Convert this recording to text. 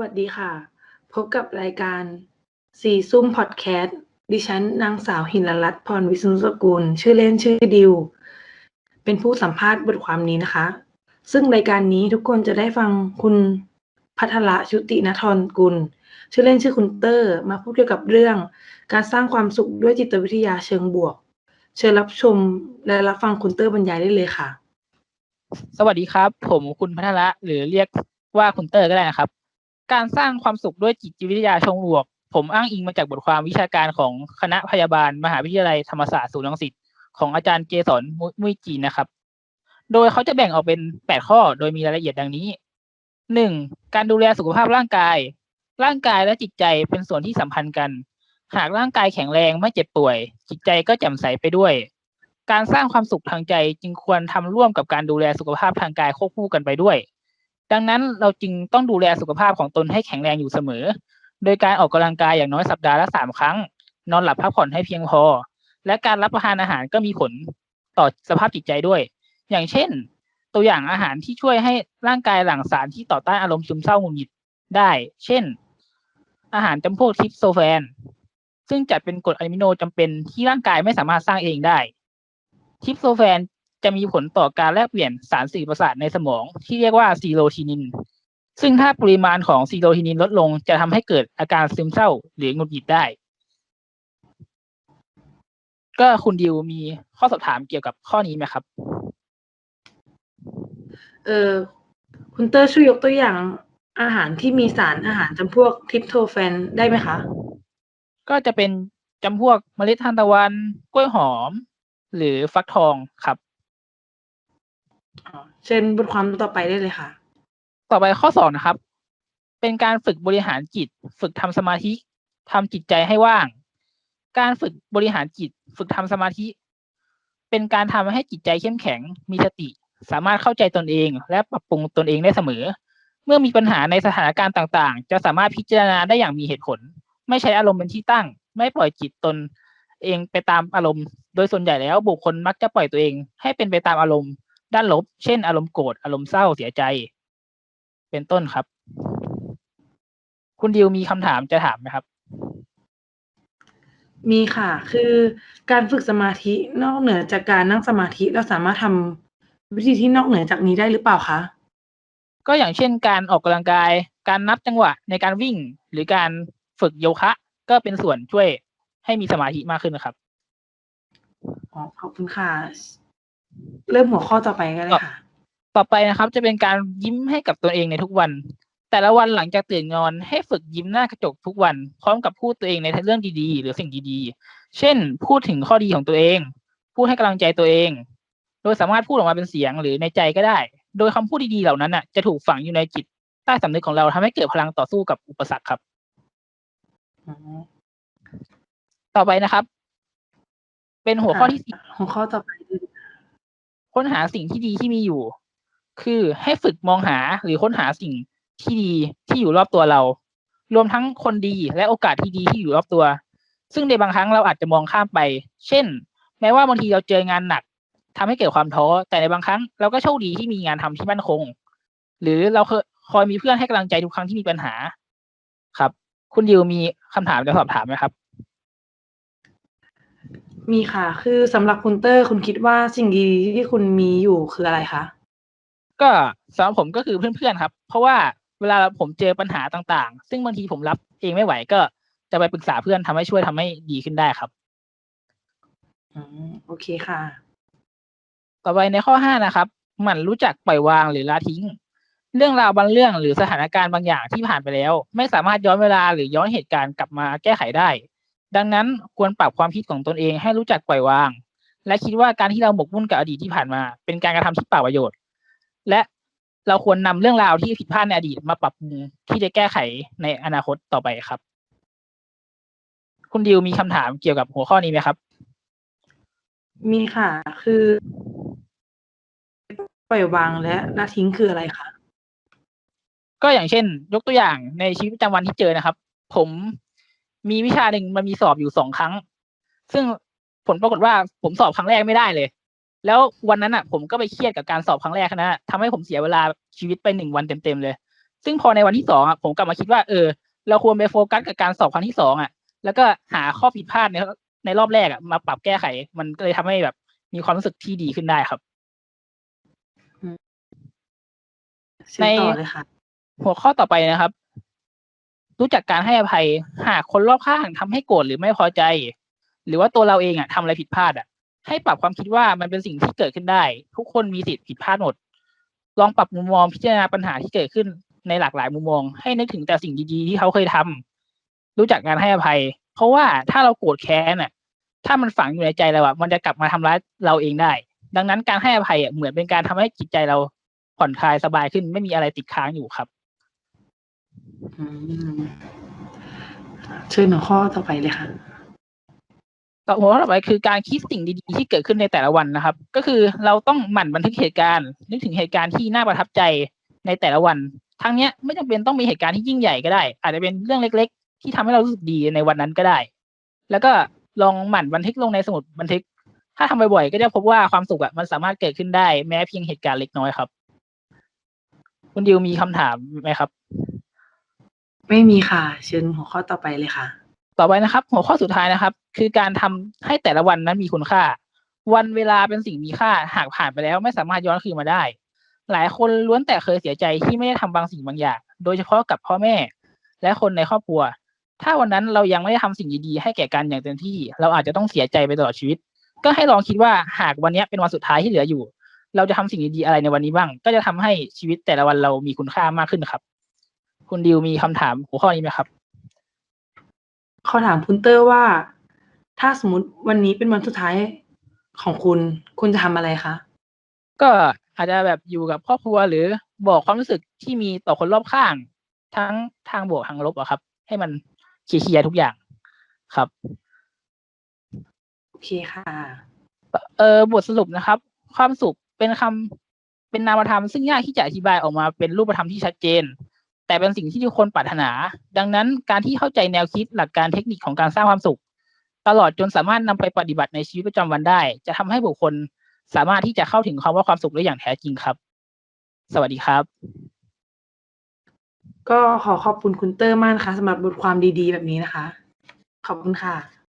วัสดีค่ะ พบกับรายการสีซุ่มพอดแคสต์ดิฉันนางสาวหินรัตน์พรวิษณุสกุล ชื่อเล่นชื่อดิว เป็นผู้สัมภาษณ์บทความนี้นะคะ ซึ่งรายการนี้ทุกคนจะได้ฟังคุณพัทระชุตินทรกุล ชื่อเล่นชื่อคุณเตอร์มาพูดเกี่ยวกับเรื่อง การสร้างความสุขด้วยจิตวิทยาเชิงบวก เชิญรับชมและรับฟังคุณเตอร์บรรยายได้เลยค่ะ สวัสดีครับ ผมคุณพัทระหรือเรียกว่าคุณเตอร์ก็ได้นะครับ การสร้างความสุขด้วยจิตวิทยาชงบวก ผมอ้างอิงมาจากบทความวิชาการของคณะพยาบาล มหาวิทยาลัยธรรมศาสตร์ศูนย์รังสิตของอาจารย์เกษรมุยจีนนะครับ โดยเขาจะแบ่งออกเป็นแปดข้อโดยมีรายละเอียดดังนี้หนึ่งการดูแลสุขภาพร่างกาย ร่างกายและจิตใจเป็นส่วนที่สัมพันธ์กัน หากร่างกายแข็งแรงไม่เจ็บป่วย จิตใจก็แจ่มใสไปด้วย การสร้างความสุขทางใจจึงควรทำร่วมกับการดูแลสุขภาพทางกายควบคู่กันไปด้วย ดังนั้นเราจึงต้องดูแลสุขภาพของตนให้แข็งแรงอยู่เสมอ โดยการออกกำลังกายอย่างน้อยสัปดาห์ละสามครั้ง นอนหลับพักผ่อนให้เพียงพอ และการรับประทานอาหารก็มีผลต่อสภาพจิตใจด้วย อย่างเช่น ตัวอย่างอาหารที่ช่วยให้ร่างกายหลั่งสารที่ต่อต้านอารมณ์ซึมเศร้าหงุดหงิดได้ เช่น อาหารจำพวกทริปโซแฟน ซึ่งจัดเป็นกรดอะมิโนจำเป็นที่ร่างกายไม่สามารถสร้างเองได้ทริปโซแฟน จะมีผลต่อการแลกเปลี่ยนสารสื่อประสาทในสมอง ที่เรียกว่าซีโรทินิน ซึ่งถ้าปริมาณของซีโรทินินลดลงจะทำให้เกิดอาการซึมเศร้าหรือหงุดหงิดได้ ก็คุณดิวมีข้อสอบถามเกี่ยวกับข้อนี้ไหมครับ เออคุณเตอร์ช่วยยกตัวอย่างอาหารที่มีสารอาหารจำพวกทริปโทแฟนได้ไหมคะ ก็จะเป็นจำพวกเมล็ดทานตะวัน กล้วยหอม หรือฟักทองครับอ๋อ เชิญบทความต่อไปได้เลยค่ะ ต่อไปข้อสองนะครับ เป็นการฝึกบริหารจิต ฝึกทำสมาธิทำจิตใจให้ว่าง การฝึกบริหารจิต ฝึกทำสมาธิ เป็นการทำให้จิตใจเข้มแข็ง มีสติ สามารถเข้าใจตนเอง และปรับปรุงตนเองได้เสมอ เมื่อมีปัญหาในสถานการณ์ต่างๆ จะสามารถพิจารณาได้อย่างมีเหตุผล ไม่ใช้อารมณ์เป็นที่ตั้ง ไม่ปล่อยจิตตนเองไปตามอารมณ์ โดยส่วนใหญ่แล้วบุคคลมักจะปล่อยตัวเอง ให้เป็นไปตามอารมณ์ ด้านลบ เช่น อารมณ์โกรธอารมณ์เศร้าเสียใจ เป็นต้นครับ คุณดิวมีคำถามจะถามไหมครับ มีค่ะ คือการฝึกสมาธินอกเหนือจากการนั่งสมาธิเราสามารถทำวิธีที่นอกเหนือจากนี้ได้หรือเปล่าคะก็อย่างเช่นการออกกำลังกาย การนับจังหวะในการวิ่ง หรือการฝึกโยคะ ก็เป็นส่วนช่วยให้มีสมาธิมากขึ้นนะครับอ๋อขอบคุณค่ะ เริ่มหัวข้อต่อไปกันเลยค่ะ ต่อไปนะครับ จะเป็นการยิ้มให้กับตัวเองในทุกวัน แต่ละวันหลังจากตื่นนอนให้ฝึกยิ้มหน้ากระจกทุกวัน พร้อมกับพูดตัวเองในเรื่องดีๆ หรือสิ่งดีๆ เช่น พูดถึงข้อดีของตัวเอง พูดให้กำลังใจตัวเอง โดยสามารถพูดออกมาเป็นเสียงหรือในใจก็ได้ โดยคำพูดดีๆเหล่านั้นน่ะจะถูกฝังอยู่ในจิตใต้สำนึกของเราทำให้เกิดพลังต่อสู้กับอุปสรรคครับอ๋อต่อไปนะครับ เป็นหัวข้อที่สี่หัวข้อต่อไปคือ ค้นหาสิ่งที่ดีที่มีอยู่ คือให้ฝึกมองหาหรือค้นหาสิ่งที่ดีที่อยู่รอบตัวเรา รวมทั้งคนดีและโอกาสที่ดีที่อยู่รอบตัว ซึ่งในบางครั้งเราอาจจะมองข้ามไป เช่น แม้ว่าบางทีเราเจองานหนักทำให้เกิดความท้อ แต่ในบางครั้งเราก็โชคดีที่มีงานทำที่มั่นคง หรือเราเคยคอยมีเพื่อนให้กำลังใจทุกครั้งที่มีปัญหา ครับ คุณดิวมีคำถามจะสอบถามไหมครับ มีค่ะ คือสำหรับคุณเตอร์คุณคิดว่าสิ่งดีๆที่คุณมีอยู่คืออะไรคะ ก็สำหรับผมก็คือเพื่อนๆครับ เพราะว่าเวลาผมเจอปัญหาต่างๆ ซึ่งบางทีผมรับเองไม่ไหวก็จะไปปรึกษาเพื่อนทำให้ช่วยทำให้ดีขึ้นได้ครับ อืมโอเคค่ะ ต่อไปในข้อห้านะครับหมั่นรู้จักปล่อยวางหรือละทิ้ง เรื่องราวบางเรื่องหรือสถานการณ์บางอย่างที่ผ่านไปแล้ว ไม่สามารถย้อนเวลาหรือย้อนเหตุการณ์กลับมาแก้ไขได้ ดังนั้นควรปรับความคิดของตนเองให้รู้จักปล่อยวาง และคิดว่าการที่เราหมกมุ่นกับอดีตที่ผ่านมา เป็นการกระทำที่เปล่าประโยชน์ และเราควรนำเรื่องราวที่ผิดพลาดในอดีตมาปรับปรุงที่จะแก้ไขในอนาคตต่อไปครับ คุณดิวมีคำถามเกี่ยวกับหัวข้อนี้ไหมครับ มีค่ะ คือปล่อยวางและละทิ้งคืออะไรคะก็อย่างเช่น ยกตัวอย่างในชีวิตประจำวันที่เจอนะครับ ผม มีวิชาหนึ่งมันมีสอบอยู่สองครั้ง ซึ่งผลปรากฏว่าผมสอบครั้งแรกไม่ได้เลย แล้ววันนั้นอะ ผมก็ไปเครียดกับการสอบครั้งแรกนะทำให้ผมเสียเวลาชีวิตไปหนึ่งวันเต็มๆเลย ซึ่งพอในวันที่สองอะผมกลับมาคิดว่าเออ เราควรไปโฟกัสกับการสอบครั้งที่สองอะ แล้วก็หาข้อผิดพลาดในในรอบแรกอะมาปรับแก้ไข มันก็เลยทำให้แบบ มีความรู้สึกที่ดีขึ้นได้ครับเชิญต่อเลยค่ะหัวข้อต่อไปนะครับ รู้จักการให้อภัย หากคนรอบข้างทำให้โกรธหรือไม่พอใจ หรือว่าตัวเราเองอะทำอะไรผิดพลาดอะ ให้ปรับความคิดว่ามันเป็นสิ่งที่เกิดขึ้นได้ ทุกคนมีสิทธิผิดพลาดหมด ลองปรับมุมมองพิจารณาปัญหาที่เกิดขึ้นในหลากหลายมุมมอง ให้นึกถึงแต่สิ่งดีๆที่เขาเคยทำรู้จักการให้อภัย เพราะว่าถ้าเราโกรธแค้นอะ ถ้ามันฝังอยู่ในใจเราอะมันจะกลับมาทำร้ายเราเองได้ ดังนั้นการให้อภัยอะเหมือนเป็นการทำให้จิตใจเราผ่อนคลายสบายขึ้นไม่มีอะไรติดค้างอยู่ครับ เชิญหัวข้อต่อไปเลยค่ะต่อหัวข้อต่อไปคือการคิดสิ่งดีๆที่เกิดขึ้นในแต่ละวันนะครับ ก็คือเราต้องหมั่นบันทึกเหตุการณ์ นึกถึงเหตุการณ์ที่น่าประทับใจในแต่ละวันทั้งเนี้ยไม่จำเป็นต้องมีเหตุการณ์ที่ยิ่งใหญ่ก็ได้ อาจจะเป็นเรื่องเล็ก ๆ ที่ทำให้เรารู้สึกดีในวันนั้นก็ได้ แล้วก็ลองหมั่นบันทึกลงในสมุดบันทึก ถ้าทำบ่อยๆก็จะพบว่าความสุขอะมันสามารถเกิดขึ้นได้แม้เพียงเหตุการณ์เล็กน้อยครับ คุณดิวมีคำถามไหมครับ ไม่มีค่ะ เชิญหัวข้อต่อไปเลยค่ะ ต่อไปนะครับ หัวข้อสุดท้ายนะครับ คือการทำให้แต่ละวันนั้นมีคุณค่า วันเวลาเป็นสิ่งมีค่า หากผ่านไปแล้วไม่สามารถย้อนคืนมาได้ หลายคนล้วนแต่เคยเสียใจที่ไม่ได้ทำบางสิ่งบางอย่าง โดยเฉพาะกับพ่อแม่ และคนในครอบครัว ถ้าวันนั้นเรายังไม่ได้ทำสิ่งดีๆให้แก่กันอย่างเต็มที่ เราอาจจะต้องเสียใจไปตลอดชีวิต ก็ให้ลองคิดว่าหากวันนี้เป็นวันสุดท้ายที่เหลืออยู่ เราจะทำสิ่งดีๆอะไรในวันนี้บ้าง ก็จะทำให้ชีวิตแต่ละวันเรามีคุณค่ามากขึ้นครับ คุณดิวมีคำถามหัวข้อนี้ไหมครับขอถามคุณเตอร์ว่า ถ้าสมมติวันนี้เป็นวันสุดท้ายของคุณ คุณจะทำอะไรคะ ก็อาจจะแบบอยู่กับครอบครัวหรือบอกความรู้สึกที่มีต่อคนรอบข้าง ทั้งทางบวกทางลบอะครับ ให้มันเคลียร์ๆทุกอย่างครับโอเคค่ะ เออบทสรุปนะครับ ความสุขเป็นคำเป็นนามธรรมซึ่งยากที่จะอธิบายออกมาเป็นรูปธรรมที่ชัดเจน แต่เป็นสิ่งที่ทุกคนปรารถนา ดังนั้นการที่เข้าใจแนวคิดหลักการเทคนิคของการสร้างความสุข ตลอดจนสามารถนำไปปฏิบัติในชีวิตประจำวันได้ จะทำให้บุคคลสามารถที่จะเข้าถึงคำว่าความสุขได้อย่างแท้จริงครับ สวัสดีครับ ก็ขอขอบคุณคุณเตอร์มากนะคะสำหรับบทความดีๆ แบบนี้นะคะ ขอบคุณค่ะ